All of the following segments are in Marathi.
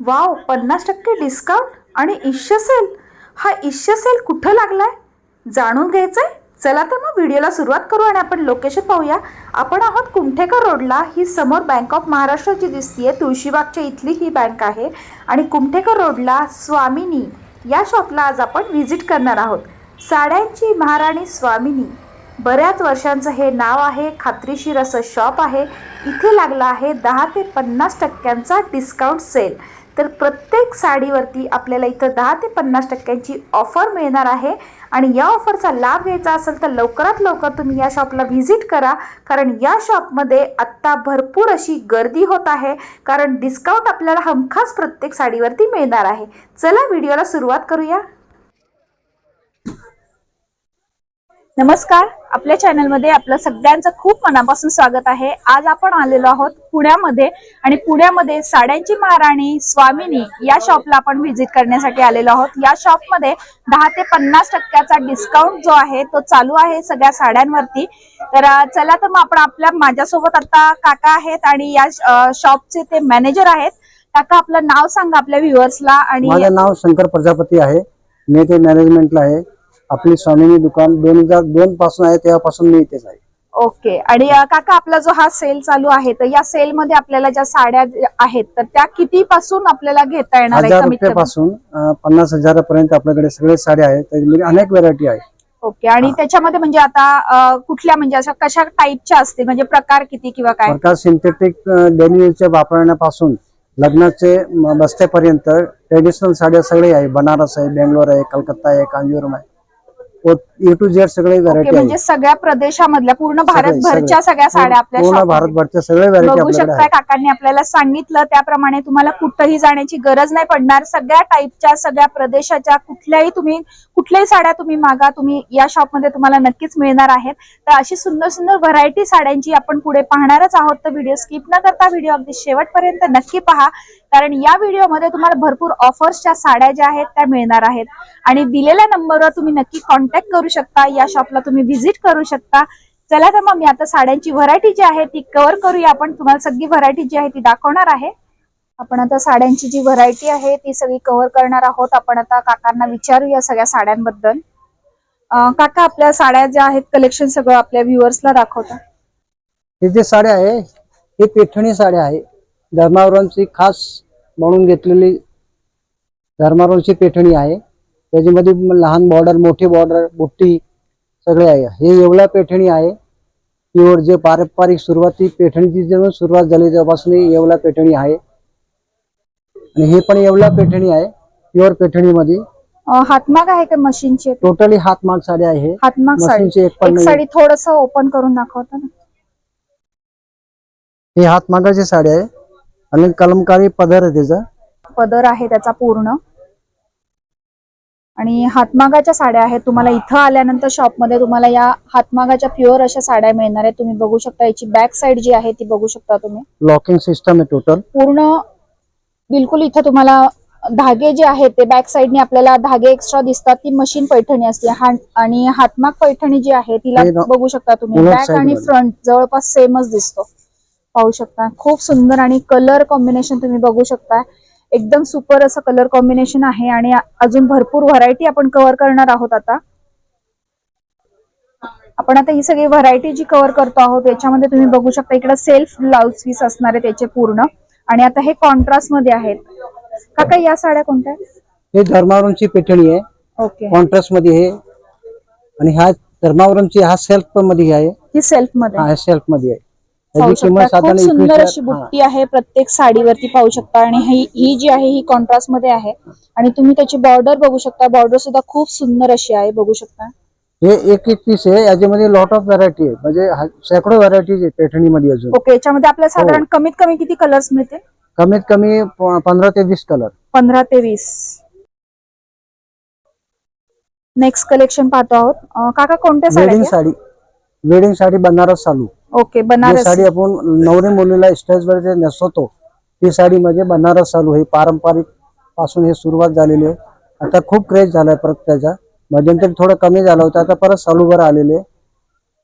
वाव पन्नास टक्के डिस्काउंट आणि इश्य सेल हा इश्य सेल कुठं आहे जाणून घ्यायचं आहे चला तर मग व्हिडिओला सुरुवात करू आणि आपण लोकेशन पाहूया. आपण आहोत कुमठेकर रोडला ही समोर बँक ऑफ महाराष्ट्राची दिसतीये तुळशीबागच्या इथली ही बँक आहे. आणि कुमठेकर रोडला स्वामिनी या शॉपला आज आपण व्हिजिट करणार आहोत. साड्यांची महाराणी स्वामिनी. बऱ्याच वर्षांचं हे नाव आहे खात्रीशीर असं शॉप आहे. इथे लागला आहे दहा ते पन्नास टक्क्यांचा डिस्काउंट सेल तर प्रत्येक साडीवरती आपल्याला इथं दहा ते पन्नास टक्क्यांची ऑफर मिळणार आहे. आणि या ऑफरचा लाभ घ्यायचा असेल तर लवकरात लवकर तुम्ही या शॉपला व्हिजिट करा. कारण या शॉपमध्ये आत्ता भरपूर अशी गर्दी होत आहे. कारण डिस्काउंट आपल्याला हमखास प्रत्येक साडीवरती मिळणार आहे. चला व्हिडिओला सुरुवात करूया. नमस्कार. आपल्या चॅनलमध्ये आपलं सगळ्यांचं खूप मनापासून स्वागत आहे. आज आपण आलेलो आहोत पुण्यामध्ये आणि पुण्यामध्ये साड्यांची महाराणी स्वामिनी या शॉपला आपण व्हिजिट करण्यासाठी आलेलो आहोत. या शॉपमध्ये दहा ते पन्नास टक्क्याचा डिस्काउंट जो आहे तो चालू आहे सगळ्या साड्यांवरती. तर चला तर मग आपण आपल्या माझ्यासोबत आता काका आहेत आणि या शॉपचे ते मॅनेजर आहेत. काका आपलं नाव सांगा आपल्या व्ह्युअर्सला आणि माझं नाव शंकर प्रजापती आहे. मी ते मॅनेजमेंटला आहे. आपली स्वामिनी दुकान दोन हजार दोन पासून आहे तेव्हापासून मी इथेच आहे. ओके. आणि अ, काका आपला जो हा सेल चालू आहे तर या सेल मध्ये आपल्याला ज्या साड्या आहेत तर त्या किती पासून आपल्याला घेता येणार आहे? हजार कमीत कमी. रुपयापासून अं, पन्नास हजारापर्यंत आपल्याकडे सगळे साड्या आहेत त्याच्यामध्ये अनेक व्हरायटी आहे ओके. आणि त्याच्यामध्ये म्हणजे आता अ, कुठल्या म्हणजे अशा कशा टाईपच्या असतील? म्हणजे प्रकार किती किंवा काय? प्रकार सिंथेटिक डेली यूजच्या वापरण्यापासून लग्नाचे म- बस्त्यापर्यंत ट्रेडिशनल साड्या सगळे आहे. बनारस आहे बेंगलोर आहे कलकत्ता आहे कांजीवरम आहे. what ए टू झेड सगळे व्हरायटी म्हणजे सगळ्या प्रदेशामधल्या पूर्ण भारतभरच्या सगळे. सगळ्या साड्या आपल्या पूर्ण. भारतभरच्या सगळे व्हरायटी बघू आहे काकांनी आपल्याला सांगितलं त्याप्रमाणे तुम्हाला कुठंही जाण्याची गरज नाही पडणार. सगळ्या टाईपच्या सगळ्या प्रदेशाच्या कुठल्याही तुम्ही कुठल्याही साड्या तुम्ही मागा तुम्ही या शॉपमध्ये तुम्हाला नक्कीच मिळणार आहेत. तर अशी सुंदर सुंदर व्हरायटी साड्यांची आपण पुढे पाहणारच आहोत. तर व्हिडिओ स्किप न करता व्हिडिओ अगदी शेवटपर्यंत नक्की पहा. कारण या व्हिडिओमध्ये तुम्हाला भरपूर ऑफर्सच्या साड्या ज्या आहेत त्या मिळणार आहेत. आणि दिलेल्या नंबरवर तुम्ही नक्की कॉन्टॅक्ट करू शकता या शॉपला तुम्ही व्हिजिट करू शकता. चला तर मग मी आता साड्यांची व्हरायटी जी आहे ती कव्हर करूया. आपण तुम्हाला सगळी व्हरायटी जी आहे ती दाखवणार आहे. आपण आता साड्यांची जी व्हरायटी आहे ती सगळी कव्हर करणार आहोत. आपण आता काकांना विचारूया सगळ्या साड्यांबद्दल. काका आपल्या साड्या ज्या आहेत कलेक्शन सगळं आपल्या व्ह्युअर्सला दाखवता. हे जे साड्या आहे हे पैठणी साड्या आहे. धर्मावरांची खास म्हणून घेतलेली धर्मावरांची पैठणी आहे. त्याच्यामध्ये लहान बॉर्डर मोठी बॉर्डर बुट्टी सगळे आहे. हे येवला पैठणी आहे प्युअर जे पारंपरिक सुरुवाती पैठणीची जेव्हा सुरुवात झाली तेव्हापासून ही येवला पैठणी आहे. आणि हे पण येवला पैठणी आहे प्युअर पैठणीमध्ये. हातमाग आहे का मशीनची टोटली हातमाग साड्या आहे. हातमाग साडी. मशीनची एक. साडी थोडस ओपन करून दाखवता ना. हे हातमागाची साडी आहे. आणि कलमकारी पदर आहे त्याचा. पदर आहे त्याचा पूर्ण. आणि हातमागाच्या साड्या आहेत. तुम्हाला इथं आल्यानंतर शॉपमध्ये तुम्हाला या हातमागाच्या प्युअर अशा साड्या मिळणार आहेत. तुम्ही बघू शकता याची बॅक साईड जी आहे ती बघू शकता तुम्ही. लॉकिंग सिस्टम आहे टोटल पूर्ण बिलकुल इथं तुम्हाला धागे जे आहेत ते बॅक साईडने आपल्याला धागे एक्स्ट्रा दिसतात. ती मशीन पैठणी असते. हा आणि हातमाग पैठणी जी आहे तिला बघू शकता तुम्ही. बॅक आणि. फ्रंट जवळपास सेमच दिसतो. पाहू शकता. खूप सुंदर आणि कलर कॉम्बिनेशन तुम्ही बघू शकता. एकदम सुपर असं कलर कॉम्बिनेशन आहे आणि अजून भरपूर व्हरायटी आपण कव्हर करणार आहोत आता. आपण आता ही सगळी व्हरायटी जी कव्हर करतो आहोत याच्यामध्ये तुम्ही बघू शकता इकडे सेल्फ ब्लाउज पीस असणार आहे त्याचे पूर्ण. आणि आता हे कॉन्ट्रास्टमध्ये आहेत. काका या साड्या कोणत्या? हे धर्मावरमची पैठणी आहे. ओके. कॉन्ट्रास्टमध्ये आहे आणि हा धर्मावरमची हा सेल्फमध्ये आहे. ही सेल्फमध्ये. हा सेल्फमध्ये आहे. पाहू किंमत शकता. खूप सुंदर 21,000 अशी बुट्टी आहे प्रत्येक साडीवरती पाहू शकता. आणि ही जी आहे ही कॉन्ट्रास्टमध्ये आहे. आणि तुम्ही त्याची बॉर्डर बघू शकता. बॉर्डर सुद्धा खूप सुंदर अशी आहे बघू शकता. हे एक एक पीस आहे. याच्यामध्ये लॉट ऑफ व्हरायटी आहे. म्हणजे शेकडो व्हरायटीज आहे पैठणीमध्ये अजून. ओके याच्यामध्ये आपल्याला हो. साधारण कमीत कमी किती कलर्स मिळतील? कमीत कमी पंधरा ते वीस कलर पंधरा ते वीस. नेक्स्ट कलेक्शन पाहतो आहोत. काका कोणत्या वेडिंग साड्या साडी. वेडिंग साडी बनारस चालू. ओके जी बनारस. साडी आपण नवरी मुलीला स्टेजवर जे नेसवतो ती साडी म्हणजे बनारस चालू हे पारंपरिकपासून हे सुरुवात झालेली आहे. आता खूप क्रेज झालाय परत त्याचा. मध्यंतरी थोडं कमी झालं होतं आता परत सालूवर आलेले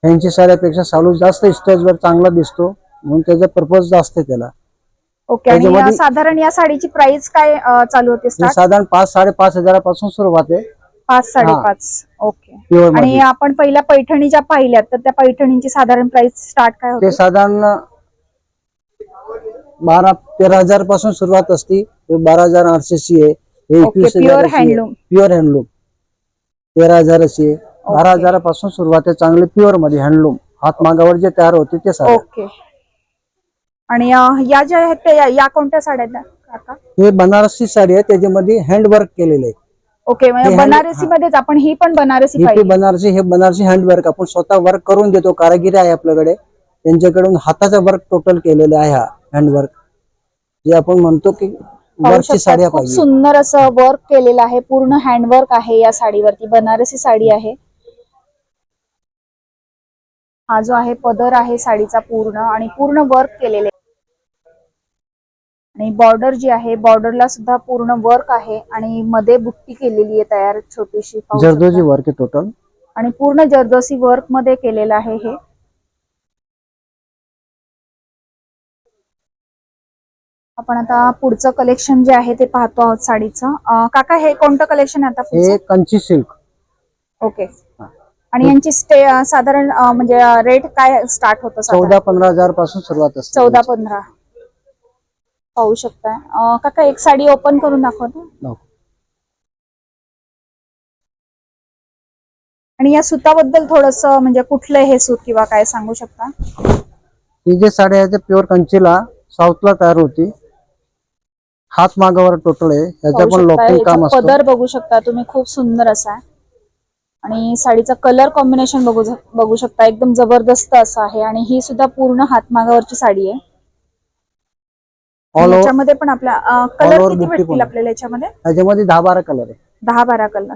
फॅन्सी साड्यापेक्षा सालू जास्त स्टेजवर चांगला दिसतो म्हणून त्याचा पर्पज जास्त आहे त्याला. ओके आणि त्याच्यामध्ये- साधारण या साडीची प्राइस काय अं, चालू होते ही स्टार्ट साधारण पाच साडेपाच हजारापासून सुरुवात आहे. पाच साडेपाच. ओके. प्युअर आणि मध्ये. आपण पहिल्या पैठणी ज्या पाहिल्यात तर त्या पैठणींची साधारण प्राइस स्टार्ट काय ते होते साधारण बारा तेरा हजारपासून सुरुवात असते. हे बारा हजार आठशेची आहे. हे ओके, एकवीस pure हजार handloom. प्युअर हँडलूम तेरा हजाराची आहे. बारा. हजारापासून सुरुवात आहे. चांगले प्युअरमध्ये हँडलूम हातमागावर जे तयार होते ते सारे. ओके. आणि अं, या ज्या आहेत त्या या- या कोणत्या साड्या आहेत? काका? हे बनारसी साडी आहे. त्याच्यामध्ये हँडवर्क केलेले आहे. ओके म्हणजे बनारसी मध्येच आपण ही पण बनारसी ही पाहिजे बनारसी हे बनारसी हँडवर्क आपण स्वतः वर्क करून देतो. कारागिरी आहे आपल्याकडे. त्यांच्याकडून हाताचा वर्क टोटल केलेलं आहे हा हँडवर्क जे आपण म्हणतो की पाहू वर्कची शकता, साड्या खूप पाहिजे. सुंदर असं वर्क केलेलं आहे. पूर्ण हँडवर्क आहे या साडीवरती. बनारसी साडी आहे. हा जो आहे पदर आहे साडीचा पूर्ण आणि पूर्ण वर्क केलेले आणि बॉर्डर जी आहे बॉर्डरला सुद्धा पूर्ण वर्क आहे आणि मध्ये बुट्टी केलेली आहे तयार छोटीशी पाहू जरदोजी शकता. वर्क आहे टोटल आणि पूर्ण जरदोसी वर्कमध्ये केलेलं आहे हे. आपण आता पुढचं कलेक्शन जे आहे ते पाहतो आहोत साडीचं. अं, काका हे कोणतं कलेक्शन आहे आता पुढचं? कंची सिल्क ओके आणि यांची स्टे साधारण अं, म्हणजे रेट काय स्टार्ट होतं साधारण? चौदा पंधरा हजारपासून सुरुवात असते चौदा पंधरा. पाहू शकताय. अं, काका एक साडी ओपन करून दाखवतो हो. आणि या सुताबद्दल थोडस म्हणजे कुठलं हे सूत किंवा काय सांगू शकता? ही जे साडी आहे ते प्युअर कंचीला साऊथला तयार होती. हात मागावर टोटल आहे. पाहू पण शकता, लॉकिंग याचा काम असतं. पदर बघू शकता तुम्ही खूप सुंदर असा आहे. आणि साडीचा कलर कॉम्बिनेशन बघू बघू शकता. एकदम जबरदस्त असं आहे. आणि ही सुद्धा पूर्ण हातमागावरची साडी आहे. याच्यामध्ये पण आपला all कलर over किती बुट्टी भेटतील पण. आपल्याला याच्यामध्ये? याच्यामध्ये दहा बारा कलर आहे. दहा बारा कलर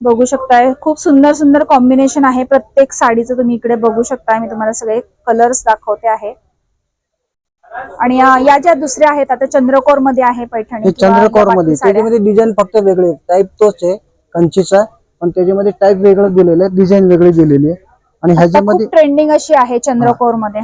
बघू शकताय. खूप सुंदर सुंदर कॉम्बिनेशन आहे. प्रत्येक साडीचं तुम्ही इकडे बघू शकताय. मी तुम्हाला सगळे कलर्स दाखवते आहे. आणि अं, या ज्या दुसऱ्या आहेत आता चंद्रकोरमध्ये आहे पैठणी हे किंवा या चंद्रकोर बाकी मध्ये साड्या. त्याच्यामध्ये डिझाईन फक्त वेगळे टाईप तोच आहे कंचीचा. पण त्याच्यामध्ये टाईप वेगळं दिलेलं आहे. डिझाईन वेगळी दिलेली आहे. आणि आता ह्याच्यामध्ये खूप ट्रेंडिंग अशी आहे चंद्रकोरमध्ये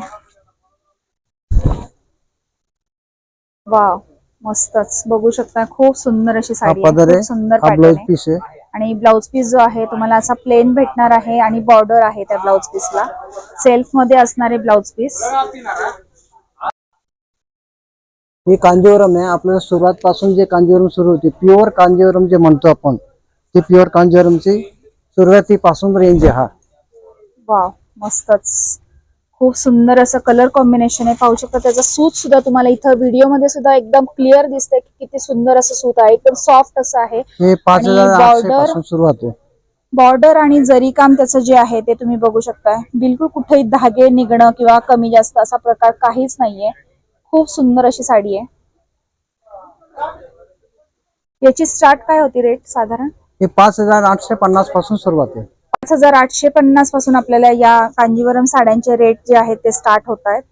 वाव मस्तच. बघू शकता खूप सुंदर अशी साडी आहे. पदर खूप आहे. सुंदर हा पॅटर्न ब्लाउज आहे. पीस आहे. आणि ब्लाउज पीस जो आहे तुम्हाला असा प्लेन भेटणार आहे आणि बॉर्डर आहे त्या ब्लाउज पीसला सेल्फमध्ये असणारे ब्लाउज पीस हे कांजीवरम आहे. आपल्याला सुरुवात पासून जे कांजीवरम सुरू होते प्युअर कांजीवरम जे म्हणतो आपण ते प्युअर कांजीवरमची सुरुवातीपासून रेंज आहे हा. वाव मस्तच. खूप सुंदर असं कलर कॉम्बिनेशन आहे. पाहू शकता त्याचं सूत सुद्धा तुम्हाला इथं व्हिडिओमध्ये सुद्धा एकदम क्लिअर दिसतंय की किती सुंदर असं सूत आहे. एकदम सॉफ्ट असं आहे. पासून सुरुवात बॉर्डर आणि जरी काम त्याचं जे आहे ते तुम्ही बघू शकताय. बिलकुल कुठेही धागे निघणं किंवा कमी जास्त असा प्रकार काहीच नाहीये. खूप सुंदर अशी साडी आहे. याची स्टार्ट काय होती रेट साधारण? हे पाच हजार आठशे पन्नासपासून सुरुवात आहे पाच हजार आठशे पन्नासपासून आपल्याला या कांजीवरम साड्यांचे रेट जे आहेत ते स्टार्ट होत आहेत.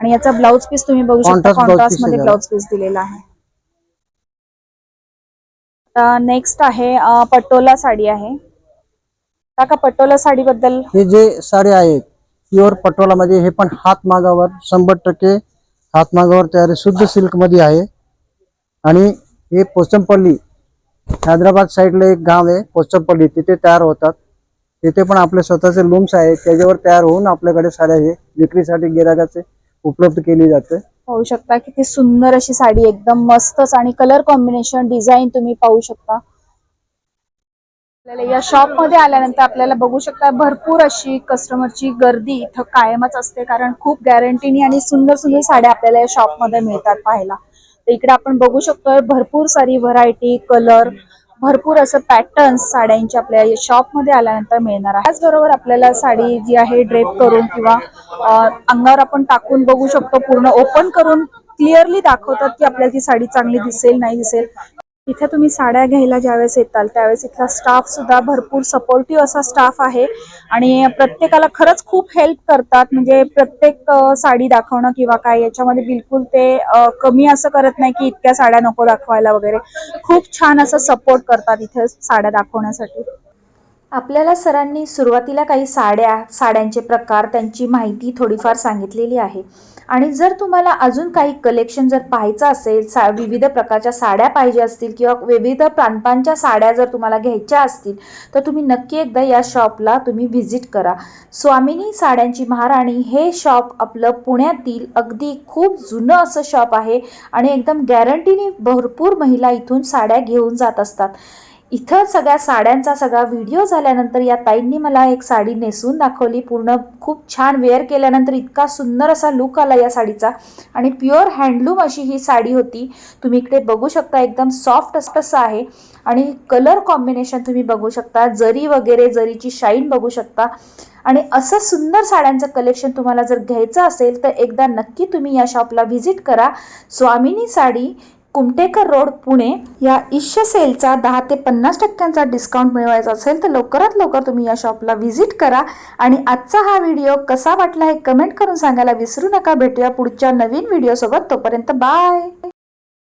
आणि याचा ब्लाउज पीस तुम्ही बघू शकता कॉन्ट्रास्टमध्ये आहे ब्लाउज पीस दिलेला आहे. नेक्स्ट आहे पटोला साडी आहे. काका पटोला साडी बद्दल हे जे साडे आहेत प्युअर पटोलामध्ये हे पण हात मागावर शंभर टक्के हात मागावर तयार शुद्ध सिल्कमध्ये आहे. आणि हे पोचमपल्ली हैदराबाद साईडला एक गाव आहे पोचमपल्ली तिथे तयार होतात. तिथे पण आपले स्वतःचे लूम्स आहेत त्याच्यावर तयार होऊन आपल्याकडे साड्या हे विक्रीसाठी गिरागाचे उपलब्ध केली जाते. पाहू शकता किती सुंदर अशी साडी एकदम मस्तच आणि कलर कॉम्बिनेशन डिझाईन तुम्ही पाहू शकता. आपल्याला या शॉपमध्ये आल्यानंतर आपल्याला बघू शकता भरपूर अशी कस्टमरची गर्दी इथं कायमच असते कारण खूप गॅरंटीनी आणि सुंदर सुंदर साड्या आपल्याला या शॉपमध्ये मिळतात पाहायला. तर इकडे आपण बघू शकतोय भरपूर सारी व्हरायटी कलर भरपूर असं पॅटर्न्स साड्यांचे आपल्या शॉपमध्ये आल्यानंतर मिळणार आहे. त्याचबरोबर आपल्याला साडी जी आहे ड्रेप करून किंवा अंगावर आपण टाकून बघू शकतो पूर्ण ओपन करून क्लिअरली दाखवतात की आपल्याला ती साडी चांगली दिसेल नाही दिसेल. इथे तुम्ही साड्या घ्यायला ज्यावेळेस येताल त्यावेळेस इथला स्टाफ सुद्धा भरपूर सपोर्टिव्ह असा स्टाफ आहे. आणि प्रत्येकाला खरंच खूप हेल्प करतात. म्हणजे प्रत्येक साडी दाखवणं किंवा काय याच्यामध्ये बिलकुल ते कमी असं करत नाही की इतक्या साड्या नको दाखवायला वगैरे. खूप छान असं सपोर्ट करतात इथे साड्या दाखवण्यासाठी. आपल्याला सरांनी सुरुवातीला काही साड्या साड्यांचे प्रकार त्यांची माहिती थोडीफार सांगितलेली आहे. आणि जर तुम्हाला अजून काही कलेक्शन जर पाहायचं असेल सा विविध प्रकारच्या साड्या पाहिजे असतील किंवा विविध प्रांतांच्या साड्या जर तुम्हाला घ्यायच्या असतील तर तुम्ही नक्की एकदा या शॉपला तुम्ही व्हिजिट करा. स्वामिनी साड्यांची महाराणी हे शॉप आपलं पुण्यातील अगदी खूप जुनं असं शॉप आहे आणि एकदम गॅरंटीने भरपूर महिला इथून साड्या घेऊन जात असतात. इथं सगळ्या साड्यांचा सगळा व्हिडिओ झाल्यानंतर या ताईंनी मला एक साडी नेसून दाखवली. पूर्ण खूप छान वेअर केल्यानंतर इतका सुंदर असा लुक आला या साडीचा. आणि प्युअर हँडलूम अशी ही साडी होती. तुम्ही इकडे बघू शकता एकदम सॉफ्ट असं आहे. आणि कलर कॉम्बिनेशन तुम्ही बघू शकता. जरी वगैरे जरीची शाईन बघू शकता. आणि असं सुंदर साड्यांचं कलेक्शन तुम्हाला जर घ्यायचं असेल तर एकदा नक्की तुम्ही या शॉपला व्हिजिट करा. स्वामिनी साडी कुमटेकर रोड पुणे या इश्य सेलचा दहा ते पन्नास टक्क्यांचा डिस्काउंट मिळवायचा असेल तर लवकरात लवकर तुम्ही या शॉपला व्हिजिट करा. आणि आजचा हा व्हिडिओ कसा वाटला हे कमेंट करून सांगायला विसरू नका. भेटूया पुढच्या नवीन व्हिडिओसोबत तोपर्यंत बाय